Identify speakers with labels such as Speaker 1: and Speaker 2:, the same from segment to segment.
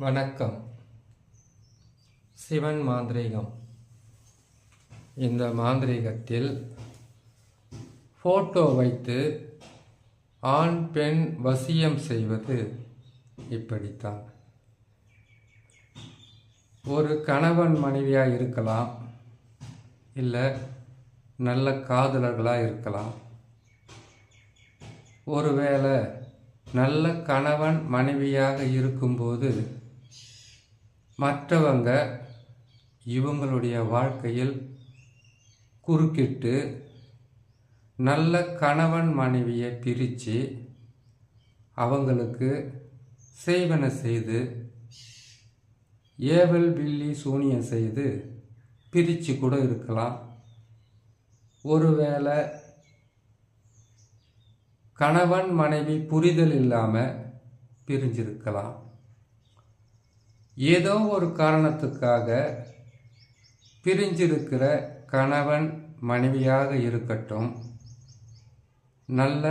Speaker 1: வணக்கம். சிவன் மாந்திரீகம். இந்த மாந்திரீகத்தில் ஃபோட்டோ வைத்து ஆண் பெண் வசியம் செய்வது இப்படித்தான். ஒரு கணவன் மனைவியாக இருக்கலாம் இல்லை நல்ல காதலர்களாக இருக்கலாம். ஒருவேளை நல்ல கணவன் மனைவியாக இருக்கும்போது மற்றவங்க இவங்களுடைய வாழ்க்கையில் குறுக்கிட்டு நல்ல கணவன் மனைவியை பிரித்து அவங்களுக்கு செய்வன செய்து ஏவல் பில்லி சூனியம் செய்து பிரித்து கூட இருக்கலாம். ஒருவேளை கணவன் மனைவி புரிதல் இல்லாமல் பிரிஞ்சிருக்கலாம். ஏதோ ஒரு காரணத்துக்காக பிரிஞ்சிருக்கிற கணவன் மனைவியாக இருக்கட்டும் நல்ல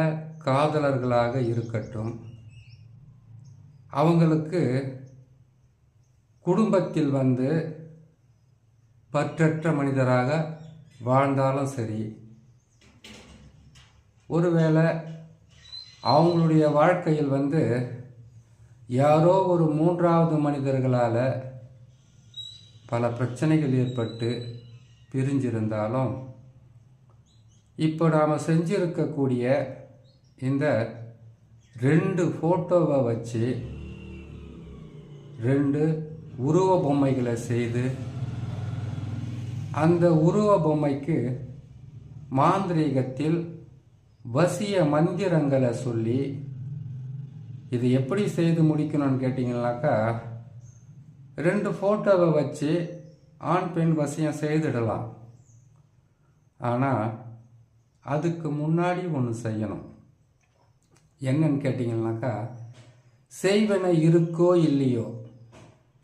Speaker 1: காதலர்களாக இருக்கட்டும் அவங்களுக்கு குடும்பத்தில் வந்து பற்றற்ற மனிதராக வாழ்ந்தாலும் சரி ஒருவேளை அவங்களுடைய வாழ்க்கையில் வந்து யாரோ ஒரு மூன்றாவது மனிதர்களால் பல பிரச்சனைகள் ஏற்பட்டு பிரிஞ்சிருந்தாலும் இப்போ நாம் செஞ்சிருக்கக்கூடிய இந்த ரெண்டு ஃபோட்டோவை வச்சு ரெண்டு உருவ பொம்மைகளை செய்து அந்த உருவ பொம்மைக்கு மாந்திரீகத்தில் வசிய மந்திரங்களை சொல்லி இது எப்படி செய்து முடிக்கணும்னு கேட்டிங்கனாக்கா ரெண்டு ஃபோட்டோவை வச்சு ஆண் பெண் வசியம் செய்திடலாம். ஆனால் அதுக்கு முன்னாடி ஒன்று செய்யணும். என்னன்னு கேட்டிங்கனாக்கா செய்வன இருக்கோ இல்லையோ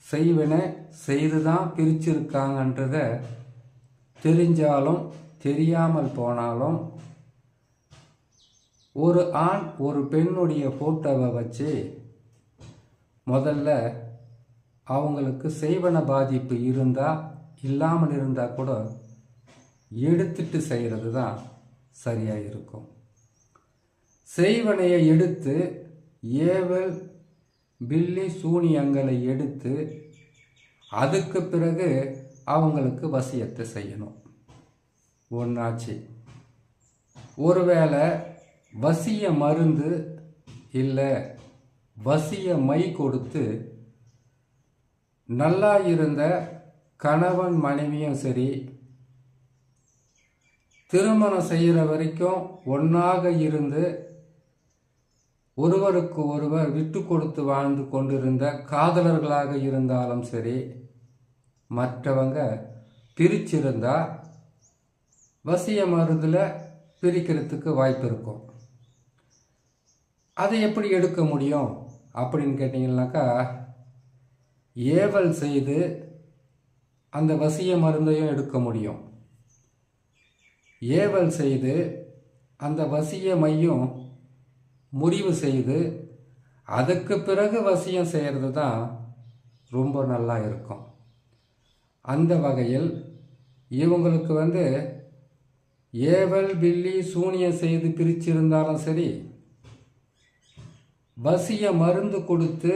Speaker 1: செய்வன செய்து தான் பிரிச்சிருக்காங்கன்றத தெரிஞ்சாலும் தெரியாமல் போனாலும் ஒரு ஆண் ஒரு பெண்ணுடைய ஃபோட்டோவை வச்சு முதல்ல அவங்களுக்கு செய்வன பாதிப்பு இருந்தால் இல்லாமல் இருந்தால் கூட எடுத்துட்டு செய்கிறது தான் சரியாக இருக்கும். செய்வனையை எடுத்து ஏவல் பில்லி சூனியங்களை எடுத்து அதுக்கு பிறகு அவங்களுக்கு வசியத்தை செய்யணும். ஒன்றாச்சு ஒருவேளை வசிய மருந்து இல்லை வசிய மை கொடுத்து நல்லா இருந்த கணவன் மனைவியும் சரி திருமணம் செய்கிற வரைக்கும் ஒன்றாக இருந்து ஒருவருக்கு ஒருவர் விட்டு கொடுத்து வாழ்ந்து கொண்டிருந்த காதலர்களாக இருந்தாலும் சரி மற்றவங்க பிரிச்சிருந்தா வசிய மருந்தில் பிரிக்கிறதுக்கு வாய்ப்பு இருக்கும். அதை எப்படி எடுக்க முடியும் அப்படின்னு கேட்டிங்கனாக்கா ஏவல் செய்து அந்த வசிய மருந்தையும் எடுக்க முடியும். ஏவல் செய்து அந்த வசிய மையும் முறிவு செய்து அதுக்கு பிறகு வசியம் செய்கிறது தான் ரொம்ப நல்லா இருக்கும். அந்த வகையில் இவங்களுக்கு வந்து ஏவல் பில்லி சூனியம் செய்து பிரிச்சிருந்தாலும் சரி வசிய மருந்து கொடுத்து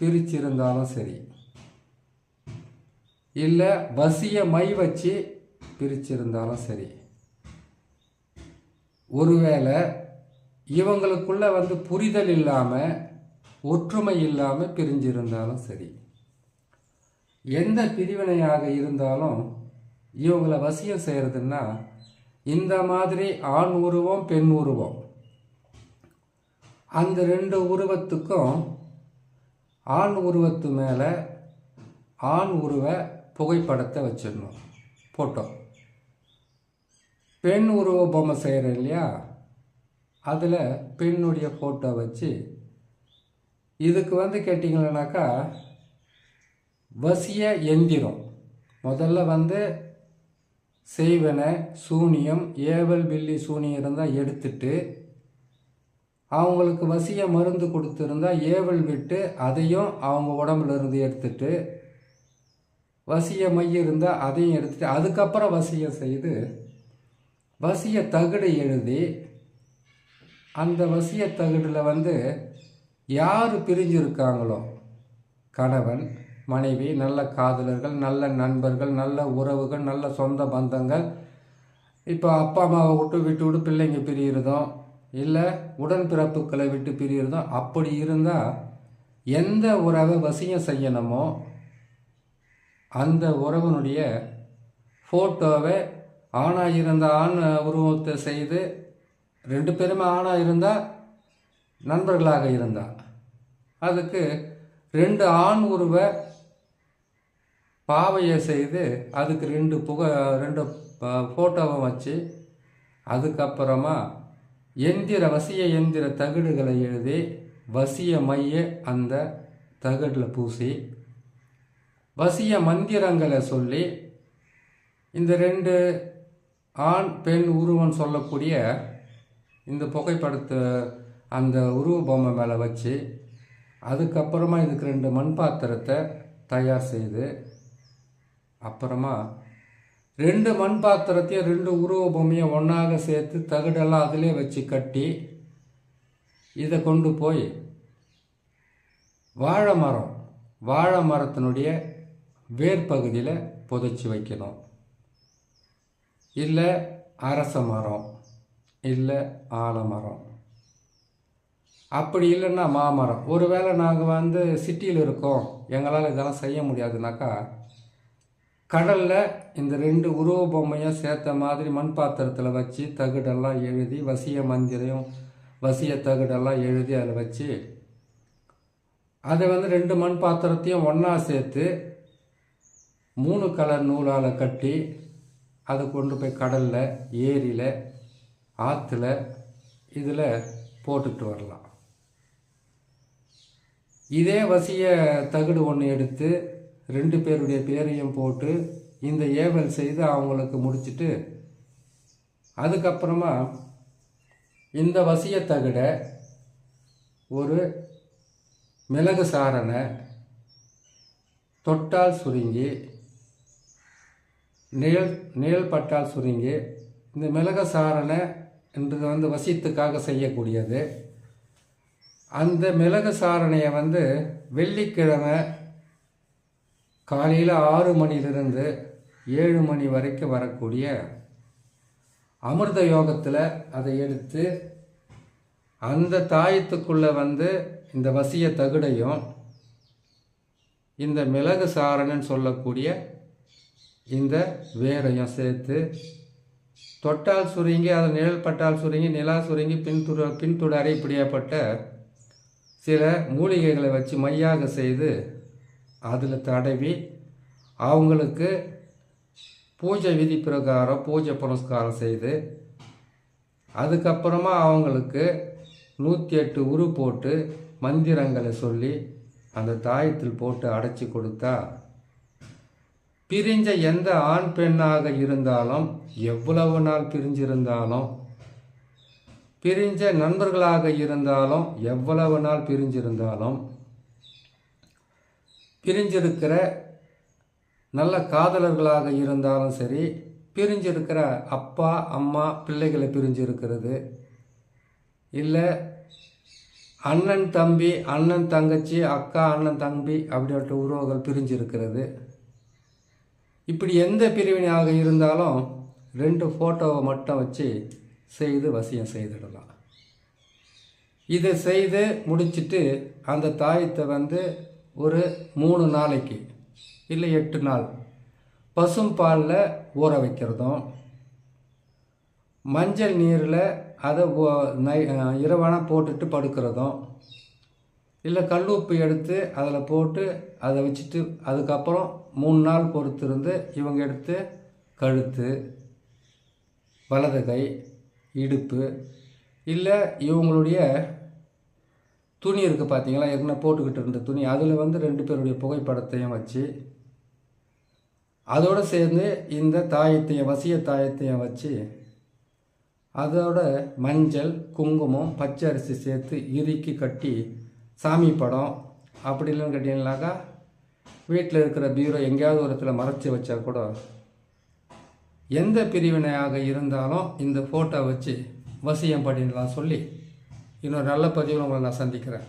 Speaker 1: பிரிச்சிருந்தாலும் சரி. இல்லை வசிய மை வச்சு பிரிச்சிருந்தாலும் சரி. ஒருவேளை இவங்களுக்குள்ள வந்து புரிதல் இல்லாமல் ஒற்றுமை இல்லாமல் பிரிஞ்சிருந்தாலும் சரி. எந்த பிரிவினையாக இருந்தாலும் இவங்களை வசியம் செய்கிறதுன்னா இந்த மாதிரி ஆண் உருவம் பெண் உருவம் அந்த ரெண்டு உருவத்துக்கும் ஆண் உருவத்து மேலே ஆண் உருவ புகைப்படத்தை வச்சிடணும். ஃபோட்டோ பெண் உருவ பொம்மை செய்கிறேன் இல்லையா? அதில் பெண்ணுடைய ஃபோட்டோ வச்சு இதுக்கு வந்து கேட்டிங்களனாக்கா வசிய எந்திரம். முதல்ல வந்து செய்வன சூனியம் ஏவல் பில்லி சூனியம் இருந்தால் எடுத்துட்டு அவங்களுக்கு வசிய மருந்து கொடுத்துருந்தா ஏவல் விட்டு அதையும் அவங்க உடம்புல இருந்து எடுத்துட்டு வசிய மை இருந்தால் அதையும் எடுத்துட்டு அதுக்கப்புறம் வசியம் செய்து வசிய தகடு எழுதி அந்த வசிய தகடில் வந்து யார் பிரிஞ்சிருக்காங்களோ? கணவன் மனைவி நல்ல காதலர்கள் நல்ல நண்பர்கள் நல்ல உறவுகள் நல்ல சொந்த பந்தங்கள். இப்போ அப்பா அம்மாவை விட்டு விட்டு விட்டு பிள்ளைங்க பிரியிறதும் இல்லை உடன்பிறப்புகளை விட்டு பிரியிறதோ அப்படி இருந்தால் எந்த உறவை வசியம் செய்யணுமோ அந்த உறவனுடைய ஃபோட்டோவை ஆணாக இருந்த ஆண் உருவத்தை செய்து ரெண்டு பேருமே ஆணாக இருந்தால் நண்பர்களாக இருந்தால் அதுக்கு ரெண்டு ஆண் உருவ பாவையை செய்து அதுக்கு ரெண்டு புக ரெண்டு ஃபோட்டோவை வச்சு அதுக்கப்புறமா எந்திர வசிய எந்திர தகடுகளை எழுதி வசிய மைய அந்த தகடில் பூசி வசிய மந்திரங்களை சொல்லி இந்த ரெண்டு ஆண் பெண் உருவம் சொல்லக்கூடிய இந்த புகைப்படத்தை அந்த உருவ பொம்மை மேலே வச்சு அதுக்கப்புறமா இதுக்கு ரெண்டு மண் பாத்திரத்தை தயார் செய்து அப்புறமா ரெண்டு மண் பாத்திரத்தையும் ரெண்டு உருவ பொம்மையும் ஒன்றாக சேர்த்து தகடெல்லாம் அதிலே வச்சு கட்டி இதை கொண்டு போய் வாழை மரம் வாழை மரத்தினுடைய வேர் பகுதியில் புதைச்சி வைக்கணும். இல்லை அரச மரம் இல்லை ஆலமரம் அப்படி இல்லைன்னா மாமரம். ஒருவேளை நாங்கள் வந்து சிட்டியில் இருக்கோம் எங்களால் இதெல்லாம் செய்ய முடியாதுனாக்கா கடலில் இந்த ரெண்டு உருவ பொம்மையும் சேர்த்த மாதிரி மண் பாத்திரத்தில் வச்சு தகுடெல்லாம் எழுதி வசிய மந்திரம் வசிய தகுடெல்லாம் எழுதி அதில் வச்சு அதை வந்து ரெண்டு மண் பாத்திரத்தையும் ஒன்றா சேர்த்து மூணு கலர் நூலால் கட்டி அதை கொண்டு போய் கடலில் ஏரியில் ஆற்றுல இதில் போட்டுட்டு வரலாம். இதே வசிய தகுடு ஒன்று எடுத்து ரெண்டு பேருடைய பேரையும் போட்டு இந்த ஏவல் செய்து அவங்களுக்கு முடிச்சுட்டு அதுக்கப்புறமா இந்த வசிய ஒரு மிளகு சாரணை தொட்டால் சுருங்கி நிழல் நிழல் பட்டால் சுருங்கி இந்த மிளகு சாரணை என்றது வந்து வசியத்துக்காக செய்யக்கூடியது. அந்த மிளகு சாரணையை வந்து வெள்ளிக்கிழமை காலையில் ஆறு மணிலிருந்து ஏழு மணி வரைக்கும் வரக்கூடிய அமிர்த யோகத்தில் அதை எடுத்து அந்த தாயத்துக்குள்ளே வந்து இந்த வசிய தகுடையும் இந்த மிளகு சாரணன்னு சொல்லக்கூடிய இந்த வேரையும் சேர்த்து தொட்டால் சுருங்கி அதை நிழல் பட்டால் சுருங்கி நிலா சுருங்கி பின்துட பின்துடரை இப்படியாப்பட்ட சில மூலிகைகளை வச்சு மையாக செய்து அதில் தடவி அவங்களுக்கு பூஜை விதி பிரகாரம் பூஜை புனஸ்காரம் செய்து அதுக்கப்புறமா அவங்களுக்கு நூற்றி எட்டு உரு போட்டு மந்திரங்களை சொல்லி அந்த தாயத்தில் போட்டு அடைச்சி கொடுத்தா பிரிஞ்ச எந்த ஆண் பெண்ணாக இருந்தாலும் எவ்வளவு நாள் பிரிஞ்சிருந்தாலும் பிரிஞ்ச நண்பர்களாக இருந்தாலும் எவ்வளவு நாள் பிரிஞ்சிருந்தாலும் பிரிஞ்சிருக்கிற நல்ல காதலர்களாக இருந்தாலும் சரி பிரிஞ்சிருக்கிற அப்பா அம்மா பிள்ளைகளை பிரிஞ்சிருக்கிறது. இல்லை அண்ணன் தம்பி அண்ணன் தங்கச்சி அக்கா அண்ணன் தம்பி அப்படின்ற உறவுகள் பிரிஞ்சிருக்கிறது. இப்படி எந்த பிரிவினையாக இருந்தாலும் ரெண்டு ஃபோட்டோவை மட்டும் வச்சு செய்து வசியம் செய்திடலாம். இதை செய்து முடிச்சுட்டு அந்த தாயத்தை வந்து ஒரு மூணு நாளைக்கு இல்லை எட்டு நாள். பசும் பாலில் ஊற வைக்கிறதும் மஞ்சள் நீரில் அதை நை இரவான போட்டுட்டு படுக்கிறதும் இல்லை கல் உப்பு எடுத்து அதில் போட்டு அதை வச்சுட்டு அதுக்கப்புறம் மூணு நாள் பொறுத்திருந்து இவங்க எடுத்து கழுத்து வலது கை இடுப்பு இல்லை இவங்களுடைய துணி இருக்குது பார்த்தீங்களா ஏற்கனவே போட்டுக்கிட்டு இருந்த துணி. அதில் வந்து ரெண்டு பேருடைய புகைப்படத்தையும் வச்சு அதோடு சேர்ந்து இந்த தாயத்தையும் வசிய தாயத்தையும் வச்சு அதோட மஞ்சள் குங்குமம் பச்சை அரிசி சேர்த்து இறுக்கி கட்டி சாமி படம் அப்படி இல்லைன்னு கேட்டிங்கனாக்கா வீட்டில் இருக்கிற பீரோ எங்கேயாவது ஒரு இடத்துல மறைச்சி வச்சா கூட எந்த பிரிவினையாக இருந்தாலும் இந்த ஃபோட்டோ வச்சு வசியம் பண்ணிடலாம் சொல்லி இன்னொரு நல்ல பதிவில் உங்களை நான் சந்திக்கிறேன்.